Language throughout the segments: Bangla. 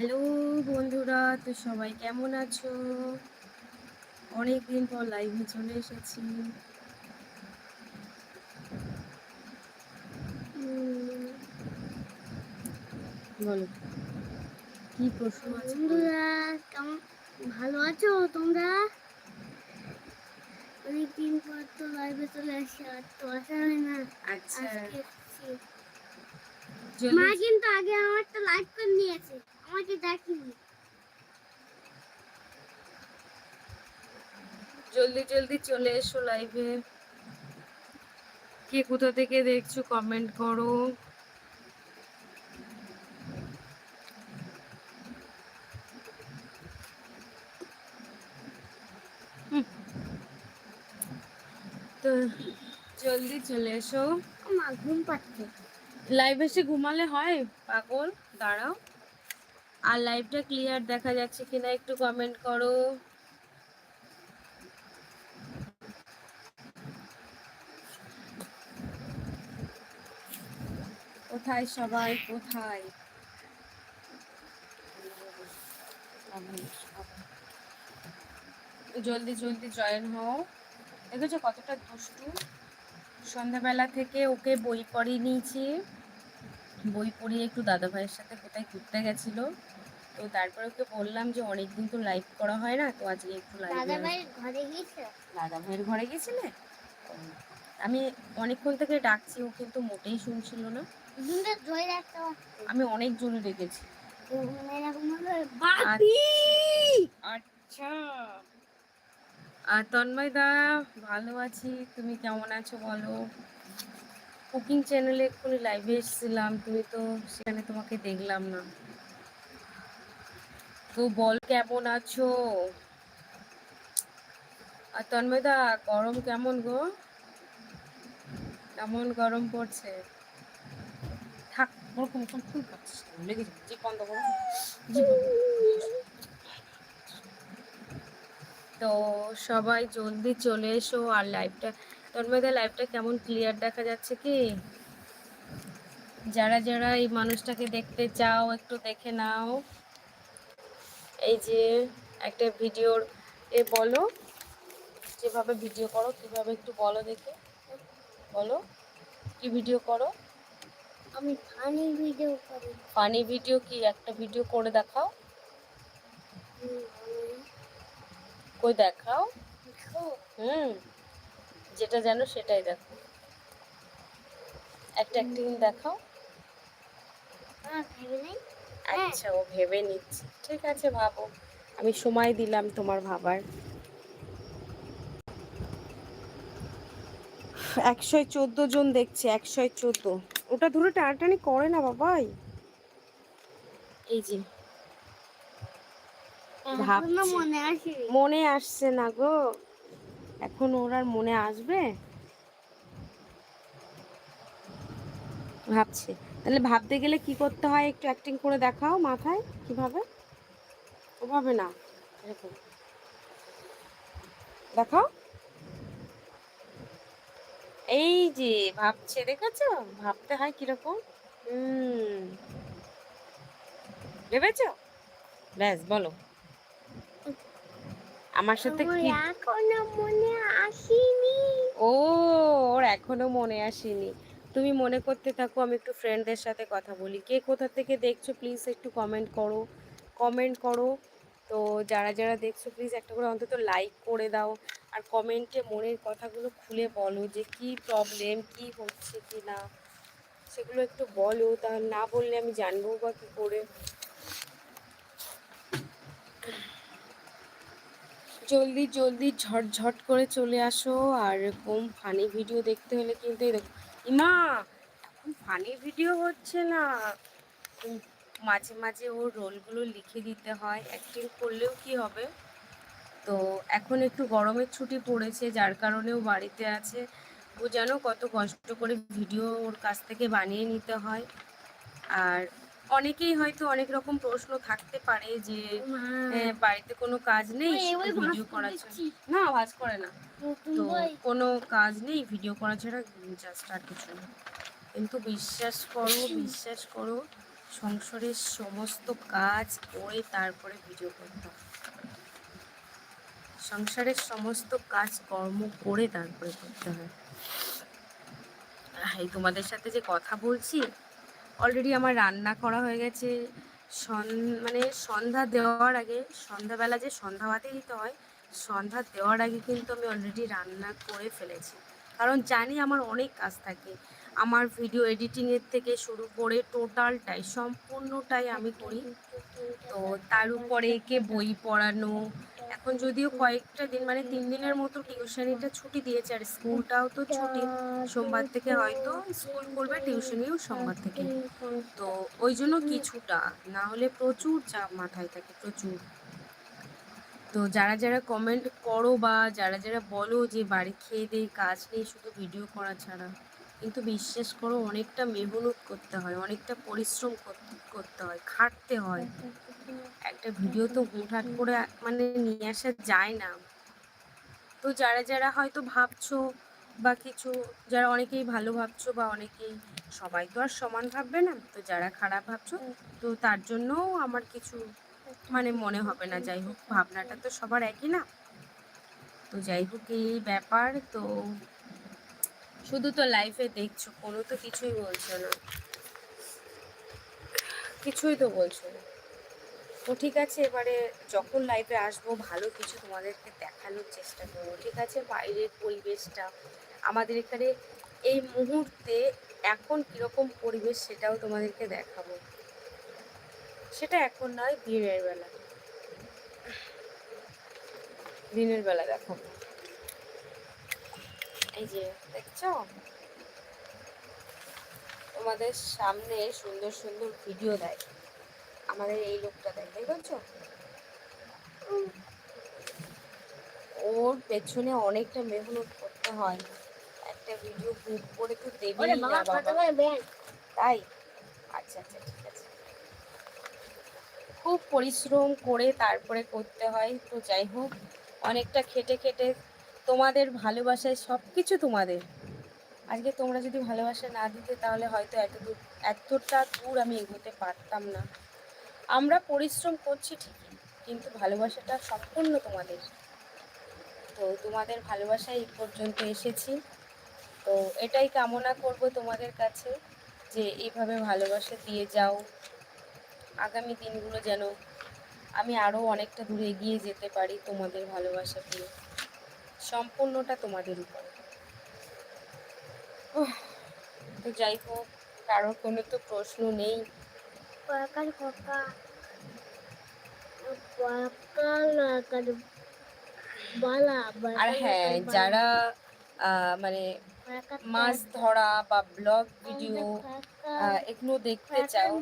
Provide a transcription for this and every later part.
হ্যালো বন্ধুরা তো সবাই কেমন আছো? অনেক দিন পর লাইভে চলে এসেছি। বলো কি প্রশ্ন আছে বন্ধুরা কেমন ভালো আছো তোমরা? অনেকদিন পর তো লাইভে চলে আসি আর তো আসা হয় না আচ্ছা। মা কিন্তু আগে আমারটা লাইভ করে নিয়েছে। আমাকে ডাকিনি। জলদি জলদি চলে এসো লাইভে কে কোথা থেকে দেখছ কমেন্ট করো। তো জলদি চলে এসো। মা ঘুম পাচ্ছে। লাইভ এসে ঘুমালে হয়? পাগল দাঁড়াও। আর লাইভটা ক্লিয়ার দেখা যাচ্ছে কিনা একটু কমেন্ট করো। কোথায় সবাই? কোথায়? জলদি জলদি জয়েন হও। দেখেছ কতটা দুষ্টু? সন্ধ্যাবেলা থেকে ওকে বই পড়িয়ে নিয়েছি। বই পড়িয়ে একটু দাদা ভাইয়ের সাথে কোথায় ঘুরতে গেছিল তো তারপরে ওকে বললাম যে অনেকদিন তো লাইভ করা হয় না তো আজকে একটু লাইভ দাদা লাইভ ভাই ঘরে গেছে দাদা ভাইয়ের ঘরে গেছিলে ও, আমি অনেকক্ষণ থেকে ডাকছি ও কিন্তু মোটেই শুনছিল না। আমি অনেক জোরে ডেকেছি। আচ্ছা। আর তন্ময় দা ভালো আছি তুমি কেমন আছো বলো? কুকিং চ্যানেলে এক্ষুনি লাইভে এসেছিলাম, তুমি তো সেখানে তোমাকে দেখলাম না। তো বল, কেমন আছো? আর তন্ময়দা গরম কেমন গো? কেমন গরম পড়ছে? থাক ওরকম ওরকম ফুল বন্ধ করো। তো সবাই জলদি চলে এসো, আর লাইভটা তন্ময়দা লাইভটা কেমন ক্লিয়ার দেখা যাচ্ছে কি? যারা যারা এই মানুষটাকে দেখতে চাও একটু দেখে নাও। এই যে একটা ভিডিওর এ বলো যেভাবে ভিডিও করো কীভাবে একটু বলো দেখে। বলো কি ভিডিও করো? আমি ফানি ভিডিও করি। ফানি ভিডিও কি? একটা ভিডিও করে দেখাও। কই দেখাও? হুম। যেটা জানো সেটাই দেখো। একটা অ্যাক্টিং দেখাও। ভেবে নেই? আচ্ছা ও ভেবে নিচ্ছে। ঠিক আছে ভাবো। আমি সময় দিলাম তোমার ভাবার। একশো চোদ্দ জন দেখছে একশো চোদ্দ। ওটা ধরে টানাটানি করে না বাবাই। এই যে। মনে আসছে না গো। এখন ওর আর মনে আসবে? ভাবছে। তাহলে ভাবতে গেলে কি করতে হয়? একটু অ্যাক্টিং করে দেখাও মাথায়, কীভাবে? ওভাবে না, এরকম। দেখাও। এই যে, ভাবছে, দেখেছ? ভাবতে হয় কীরকম? হুম। ভেবেছো? ব্যাস, বলো। আমার সাথে কি এখনও মনে আসেনি। ও ওর এখনও মনে আসেনি। তুমি মনে করতে থাকো আমি একটু ফ্রেন্ডদের সাথে কথা বলি। কে কোথা থেকে দেখছ প্লিজ একটু কমেন্ট করো। কমেন্ট করো। তো যারা যারা দেখছ প্লিজ একটা করে অন্তত লাইক করে দাও। আর কমেন্টে মনের কথাগুলো খুলে বলো যে কি প্রবলেম কি হচ্ছে কি না সেগুলো একটু বলো। তা না বললে আমি জানব বা কী করে। জলদি জলদি ঝটঝট করে চলে আসো। আর এরকম ফানি ভিডিও দেখতে হলে কিন্তু দেখো ইমা ফানি ভিডিও হচ্ছে না। মাঝে মাঝে ওর রোলগুলো লিখে দিতে হয় অ্যাক্টিং করলেও কি হবে? তো এখন একটু গরমের ছুটি পড়েছে, যার কারণে ও বাড়িতে আছে। ও যেন কত কষ্ট করে ভিডিও ওর কাছ থেকে বানিয়ে নিতে হয়। আর অনেকেই হয়তো অনেক রকম প্রশ্ন থাকতে পারে যে হ্যাঁ, বাড়িতে কোনো কাজ নেই ভাঁজ ভিডিও করে করার জন্য। না ভাজ করে না। তো কোনো কাজ নেই ভিডিও করা ছাড়া জাস্ট আর কিছু না কিন্তু বিশ্বাস করো বিশ্বাস করো সংসারের সমস্ত কাজ করে তারপরে ভিডিও করতে হয় সংসারের সমস্ত কাজ কর্ম করে তারপরে করতে হয় এই তোমাদের সাথে যে কথা বলছি অলরেডি আমার রান্না করা হয়ে গেছে। সন মানে সন্ধ্যা দেওয়ার আগে, সন্ধ্যাবেলা যে সন্ধ্যা বাতি দিতে হয়, সন্ধ্যা দেওয়ার আগে কিন্তু আমি অলরেডি রান্না করে ফেলেছি। কারণ জানি আমার অনেক কাজ থাকে। আমার ভিডিও এডিটিংয়ের থেকে শুরু করে টোটালটাই সম্পূর্ণটাই আমি করি। তো তার উপরে একে বই পড়ানো এখন যদিও কয়েকটা দিন মানে তিন দিনের মতো টিউশনিটা ছুটি দিয়েছে আর স্কুলটাও তো ছুটি। সোমবার থেকে হয়তো স্কুল করবে, টিউশনিও সোমবার থেকে। তো ওই জন্য কিছুটা, না হলে প্রচুর চাপ মাথায় থাকে, প্রচুর। তো যারা যারা কমেন্ট করো বা যারা যারা বলো যে বাড়ি খেয়ে দিয়ে কাজ নেই, শুধু ভিডিও করা ছাড়া, কিন্তু বিশ্বাস করো অনেকটা মেহনত করতে হয়, অনেকটা পরিশ্রম করতে হয়, খাটতে হয়। একটা ভিডিও তো হুটহাট করে মানে নিয়ে আসা যায় না। তো যারা যারা হয়তো ভাবছ বা কিছু, যারা অনেকেই ভালো ভাবছ বা অনেকেই, সবাই তো আর সমান ভাববে না। তো যারা খারাপ ভাবছ, তো তার জন্যও আমার কিছু মানে মনে হবে না। যাই হোক, ভাবনাটা তো সবার একই না। তো যাই হোক, এই ব্যাপার তো শুধু তো লাইফে দেখছ, কোনো তো কিছুই বলছো না। কিছুই তো বলছো না। তো ঠিক আছে, এবারে যখন লাইফে আসব, ভালো কিছু তোমাদেরকে দেখানোর চেষ্টা করব, ঠিক আছে? বাইরের পরিবেশটা, আমাদের এখানে এই মুহূর্তে এখন কীরকম পরিবেশ সেটাও তোমাদেরকে দেখাবো। সেটা এখন নয়, দিনের বেলা। দিনের বেলা দেখো। এই যে, দেখছ? তোমাদের সামনে সুন্দর সুন্দর ভিডিও দেয়। আমাদের এই লোকটা দেয় দেখছ ওর পেছনে অনেকটা মেহনত করতে হয়। একটা ভিডিও বুক করে তো দেবেই না বাবা তাই? আচ্ছা আচ্ছা ঠিক আছে। খুব পরিশ্রম করে তারপরে করতে হয় তো যাই হোক অনেকটা খেটে খেটে তোমাদের ভালোবাসায় সব কিছু তোমাদের। আজকে তোমরা যদি ভালোবাসা না দিতে তাহলে হয়তো এত দূর এতটা দূর আমি এগোতে পারতাম না। আমরা পরিশ্রম করছি ঠিকই, কিন্তু ভালোবাসাটা সম্পূর্ণ তোমাদের। তো তোমাদের ভালোবাসায় এই পর্যন্ত এসেছি। তো এটাই কামনা করব তোমাদের কাছে যে এইভাবে ভালোবাসা দিয়ে যাও। আগামী দিনগুলো যেন আমি আরও অনেকটা দূরে এগিয়ে যেতে পারি তোমাদের ভালোবাসা পেয়ে সম্পূর্ণটা তোমাদের উপরে। তো যাই হোক, কারোর কোনো তো প্রশ্ন নেই। বালা আর হ্যাঁ যারা মানে মাছ ধরা বা ব্লগ ভিডিও এগুলো দেখতে চাও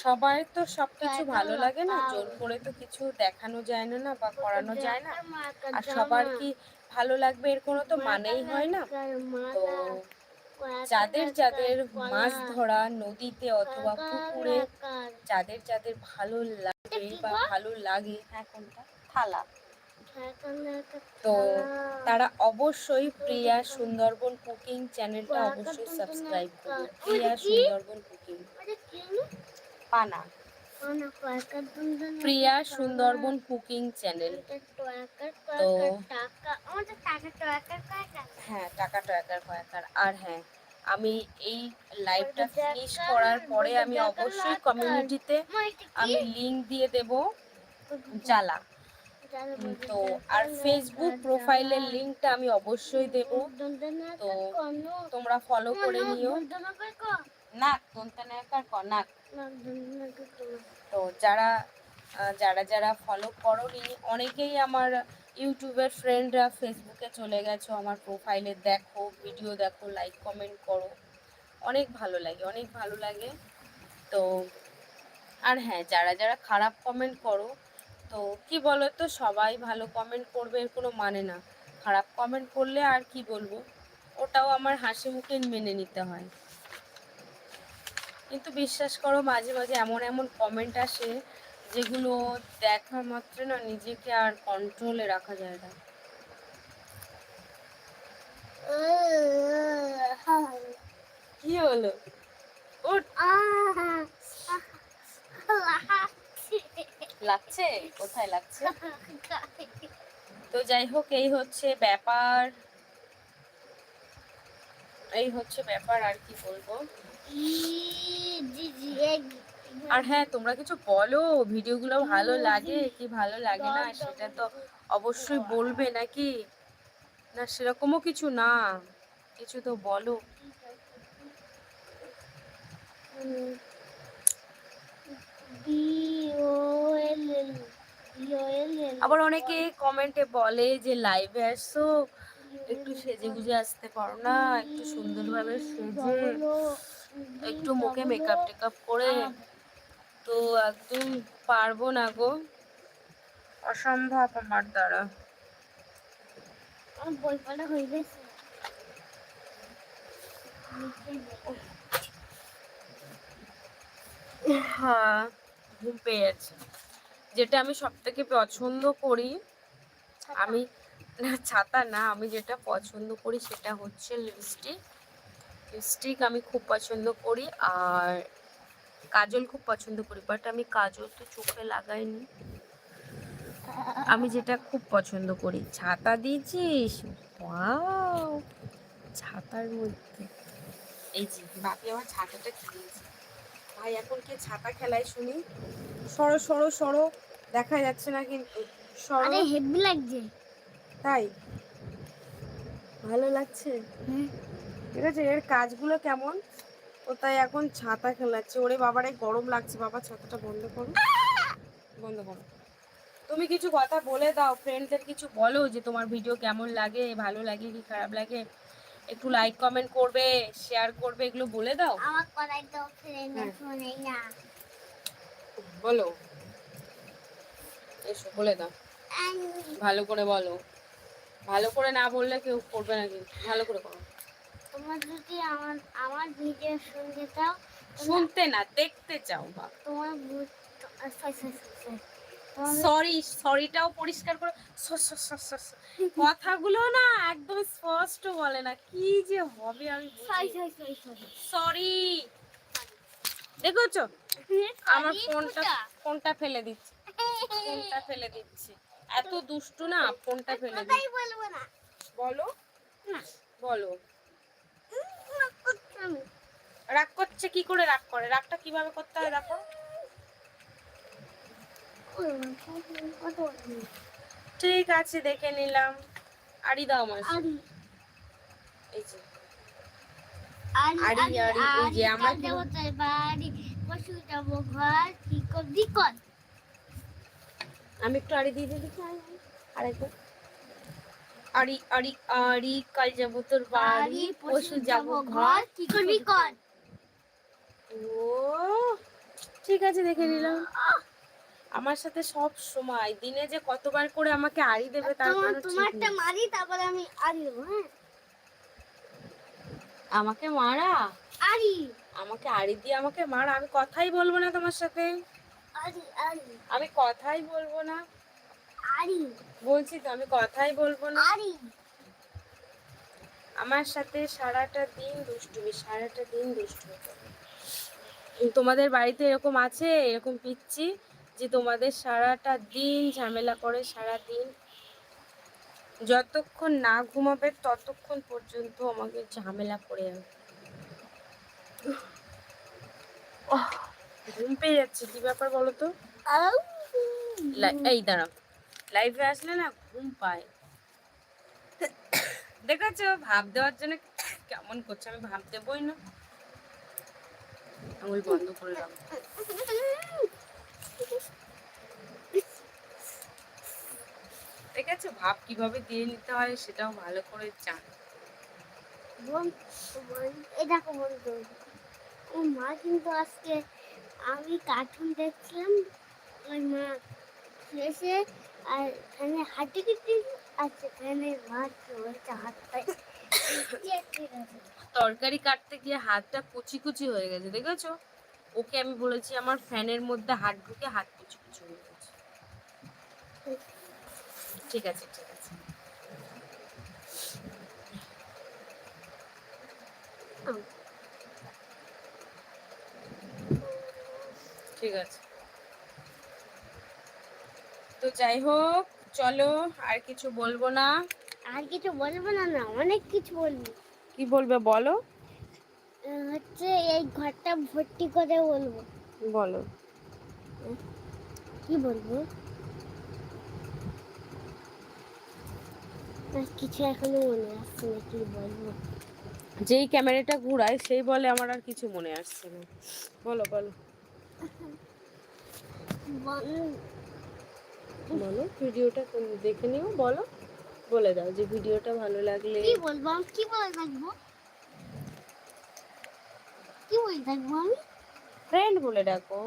সবার তো সব কিছু ভালো লাগে না জোর করে তো কিছু দেখানো যায় না না বা করানো যায় না। আর সবার কি ভালো লাগবে এর কোনো তো মানেই হয় না। তো যাদের যাদের মাছ ধরা নদীতে অথবা পুকুরে, যাদের যাদের ভালো লাগে বা ভালো লাগে থালা। তো তারা অবশ্যই প্রিয়া সুন্দরবন কুকিং চ্যানেলটা অবশ্যই সাবস্ক্রাইব করবে। প্রিয়া সুন্দরবন কুকিং। পানা। Priya Sundarban cooking channel. তো হ্যাঁ টাকা টয়াকার কয়াকার। আর হ্যাঁ আমি এই লাইভটা ফিনিশ করার পরে আমি অবশ্যই কমিউনিটিতে আমি লিংক দিয়ে দেব জ্বালা। তো আর ফেসবুক প্রোফাইলের লিঙ্কটা আমি অবশ্যই দেব। তো তোমরা ফলো করে নিও। নাক দন্তা নায়কার ক নাক তো যারা যারা যারা ফলো করনি, অনেকেই আমার ইউটিউবের ফ্রেন্ডরা ফেসবুকে চলে গেছো, আমার প্রোফাইলে দেখো ভিডিও দেখো লাইক কমেন্ট করো। অনেক ভালো লাগে, অনেক ভালো লাগে। তো, আর হ্যাঁ যারা যারা খারাপ কমেন্ট করো, তো কি বলো তো সবাই ভালো কমেন্ট করবে, এর কোনো মানে না। খারাপ কমেন্ট করলে আর কি বলব? ওটাও আমার হাসি মুখে মেনে নিতে হয়। কিন্তু বিশ্বাস করো, মাঝে মাঝে এমন এমন কমেন্ট আসে যেগুলো দেখা মাত্র না নিজেকে আর কন্ট্রোলে রাখা যায় না। কি হলো? লাগছে? কোথায় লাগছে? তো যাই হোক, এই হচ্ছে ব্যাপার। এই হচ্ছে ব্যাপার আর কি বলব। আর হ্যাঁ তোমরা কিছু বলো, ভিডিওগুলো ভালো লাগে কি ভালো লাগে না, সেটা তো অবশ্যই বলবে নাকি? না, সেরকমও কিছু না, কিছু তো বলো। আবার অনেকে কমেন্টে বলে যে লাইভে আসছো, একটু সেজে গুজে আসতে পারো না, একটু সুন্দরভাবে সেজে। একটু মুখে মেকআপ টেকআপ করে তো একদম পারব না গো। অসম্ভব আমার দ্বারা। হয়ে হ্যাঁ ঘুম পেয়ে যাচ্ছে যেটা আমি সব থেকে পছন্দ করি আমি না ছাতা না আমি যেটা পছন্দ করি সেটা হচ্ছে লিপস্টিক লিপস্টিক আমি খুব পছন্দ করি আর কাজল খুব পছন্দ করি বাট আমি কাজল তো চোখে লাগাইনি। আমি যেটা খুব পছন্দ করি ছাতা দিয়েছিস? ছাতার মধ্যে। এই যে বাপি আমার ছাতাটা কিনেছে। ভাই এখন কে ছাতা খেলায় শুনি? সরো সরো সরো দেখা যাচ্ছে না কিন্তু সরো। আরে হেভি লাগছে। তাই? ভালো লাগছে? ঠিক আছে এর কাজগুলো কেমন? ও তাই এখন ছাতা খেলাচ্ছে। ওরে বাবারে গরম লাগছে। বাবা ছাতাটা বন্ধ করো। বন্ধ করো। তুমি কিছু কথা বলে দাও। ফ্রেন্ডদের কিছু বলো যে তোমার ভিডিও কেমন লাগে ভালো লাগে কি খারাপ লাগে? একটু লাইক কমেন্ট করবে শেয়ার করবে এগুলো বলে দাও। আমার কথাই তো ফ্রেন্ড হ্যাঁ। শুনেই না। বলো। এসো বলে দাও। ভালো করে বলো। ভালো করে না বললে কেউ করবে না কিন্তু। ভালো করে করো তোমার যদি আমার আমার ভিডিও শুনতে চাও শুনতে না দেখতে চাও বা তোমার সরি সরিটাও পরিষ্কার করে কথাগুলো না একদম স্পষ্ট বলে না। কি যে হবে আমি সরি দেখেছ আমার ফোনটা ফোনটা ফেলে দিচ্ছি। ফোনটা ফেলে দিচ্ছি। এত দুষ্টু না ফোনটা ফেলে দিচ্ছি। না? বলো। না বলো। রাগ করছে কি করে রাগ করে? রাগটা কীভাবে করতে হয় দেখো। ঠিক আছে দেখে নিলাম। আড়ি দাও আমার আরি এই যে। আরি আরি, আরি আরি, এই যে আমরা কি- বাড়ি। পশু যাব ঘর কি কর কর? আমি একটু আড়ি দিয়ে দিই দেখি। আরেকবার আড়ি আড়ি আড়ি কাল যাব তোর বাড়ি পশু যাব ঘর কি করবি কর। ও ঠিক আছে দেখে নিলাম। আমার সাথে সব সময় দিনে যে কতবার করে আমাকে আড়ি দেবে তার কোনো তোমারটা মারি তারপরে আমি আরি দেবো হ্যাঁ? আমাকে মারা? আরি আমাকে আড়ি দিয়ে আমাকে মারা? আমি কথাই বলব না তোমার সাথে। আরি আরি আমি কথাই বলব না। আরি। বলছি তো আমি কথাই বলব না। আরি। আমার সাথে সারাটা দিন দুষ্টুমি সারাটা দিন দুষ্টুমি। তোমাদের বাড়িতে এরকম আছে এরকম পিচ্ছি যে তোমাদের সারাটা দিন ঝামেলা করে সারা দিন যতক্ষণ না ঘুমাবে ততক্ষণ পর্যন্ত আমাকে ঝামেলা করে ঘুম পেয়ে যাচ্ছে কি ব্যাপার বলো তো? এই দাঁড়াও। লাইভে আসলে না ঘুম পায়। দেখেছ? ভাব দেওয়ার জন্য কেমন করছে আমি ভাব দেবই না। আঙুল বন্ধ করে দেখেছ? ভাব কীভাবে দিয়ে নিতে হয় সেটাও ভালো করে জান। দেখো মা কিন্তু আজকে আমি কার্টুন দেখছিলাম। ওই মা এসে আর এখানে হাঁটি কেটে আর সেখানে মাছ চলছে হাতটায় তরকারি কাটতে গিয়ে হাতটা কুচি কুচি হয়ে গেছে, দেখেছ? ওকে আমি বলেছি, আমার ফ্যানের মধ্যে হাত ঢুকে হাত কুচি কুচি হয়ে গেছে। ঠিক আছে ঠিক আছে। ঠিক আছে। তো যাই হোক চলো আর কিছু বলব না। আর কিছু বলব না না অনেক কিছু বলব। কি বলবে বলো? হচ্ছে এই ঘরটা ভর্তি করে বলব। বলো। কি বলব? কিছু এখনও মনে আসছে না কি বলব? যেই ক্যামেরাটা ঘুরায় সেই বলে আমার আর কিছু মনে আসছে না। বলো। বলো। বল- ভিডিওটা দেখে নিও বলো বলে দাও যে ভিডিওটা ভালো লাগলে কি বলব কি বলে থাকব? কি বলে থাকব আমি? ফ্রেন্ড বলে ডাকো।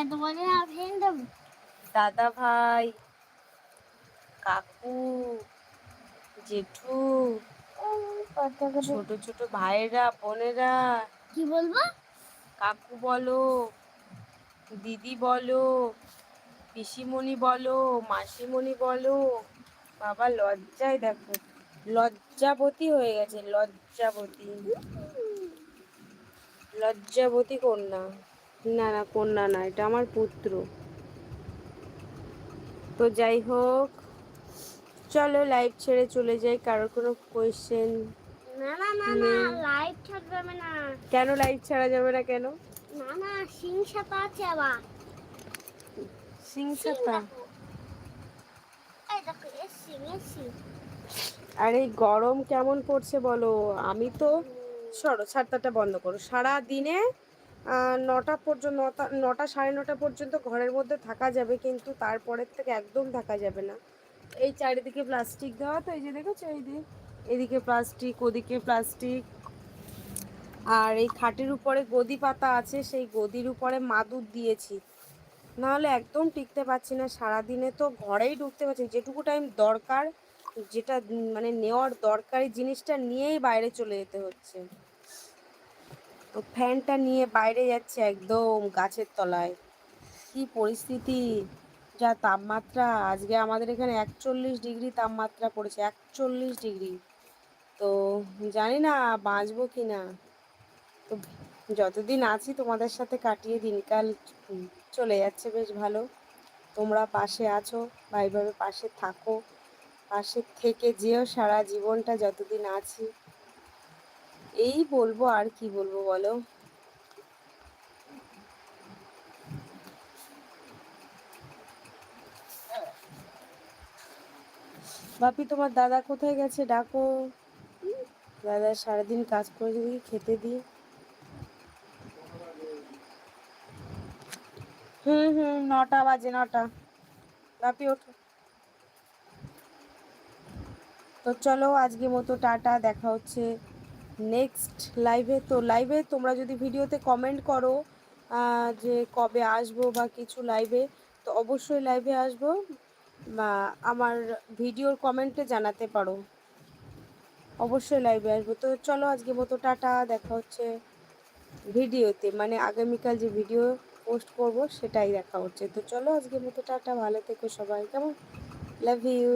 এত বলে না ফ্রেন্ড দাদা ভাই কাকু জেঠু ছোট ছোট ভাইয়েরা বোনেরা। কি বলব? কাকু বলো দিদি বলো। পিসিমণি বলো মাসিমণি বলো বাবা লজ্জায় দেখো লজ্জাবতী হয়ে গেছে লজ্জাবতী। লজ্জাবতী কন্যা। না না কন্যা না এটা আমার পুত্র। তো যাই হোক চলো লাইভ ছেড়ে চলে যাই কারোর কোনো কোয়েশ্চেন না না না না না। কেন লাইভ ছাড়া যাবে না কেন? না না সিং সাপা আছে আবার। সিং সিং সাতা দেখো। এই দেখো এ সিং এ সিং আর এই গরম কেমন পড়ছে বলো। আমি তো সরো ছাড়তাটা বন্ধ করো। সারা দিনে নটা পর্যন্ত নটা নটা সাড়ে নটা পর্যন্ত ঘরের মধ্যে থাকা যাবে কিন্তু তারপরের থেকে একদম থাকা যাবে না। এই চারিদিকে প্লাস্টিক দেওয়া তো এই যে দেখেছ এই দিকে এদিকে প্লাস্টিক ওদিকে প্লাস্টিক। আর এই খাটের উপরে গদি পাতা আছে সেই গদির উপরে মাদুর দিয়েছি। নাহলে একদম টিকতে পারছি না। সারাদিনে তো ঘরেই ঢুকতে পারছি। যেটুকু টাইম দরকার, যেটা মানে নেওয়ার দরকারি জিনিসটা নিয়েই বাইরে চলে যেতে হচ্ছে। তো ফ্যানটা নিয়ে বাইরে যাচ্ছে একদম গাছের তলায়। কি পরিস্থিতি? যা তাপমাত্রা, আজকে আমাদের এখানে একচল্লিশ ডিগ্রি তাপমাত্রা পড়েছে, একচল্লিশ ডিগ্রি। তো জানি না বাঁচবো কি না তো যতদিন আছি তোমাদের সাথে কাটিয়ে দিনকাল চলে যাচ্ছে, বেশ ভালো। তোমরা পাশে আছো বা এইভাবে পাশে থাকো, পাশে থেকে যেও সারা জীবনটা যতদিন আছি। এই বলব আর কি বলব বলো? বাপি, তোমার দাদা কোথায় গেছে? ডাকো। দাদা সারাদিন কাজ করে যদি খেতে দিই হুম হুম, নটা বাজে, নটা। বাপি ওঠো। তো চলো, আজকে মতো টাটা, দেখা হচ্ছে নেক্সট লাইভে তো লাইভে তোমরা যদি ভিডিওতে কমেন্ট করো যে কবে আসব বা কিছু লাইভে তো অবশ্যই লাইভে আসব। বা আমার ভিডিওর কমেন্টে জানাতে পারো। অবশ্যই লাইভে আসব। তো চলো, আজকে মতো টাটা, দেখা হচ্ছে ভিডিওতে। মানে আগামীকাল যে ভিডিও পোস্ট করব, সেটাই দেখা হচ্ছে। তো চলো আজকে মতো টাটা, ভালো থেকো সবাই, কেমন? Love you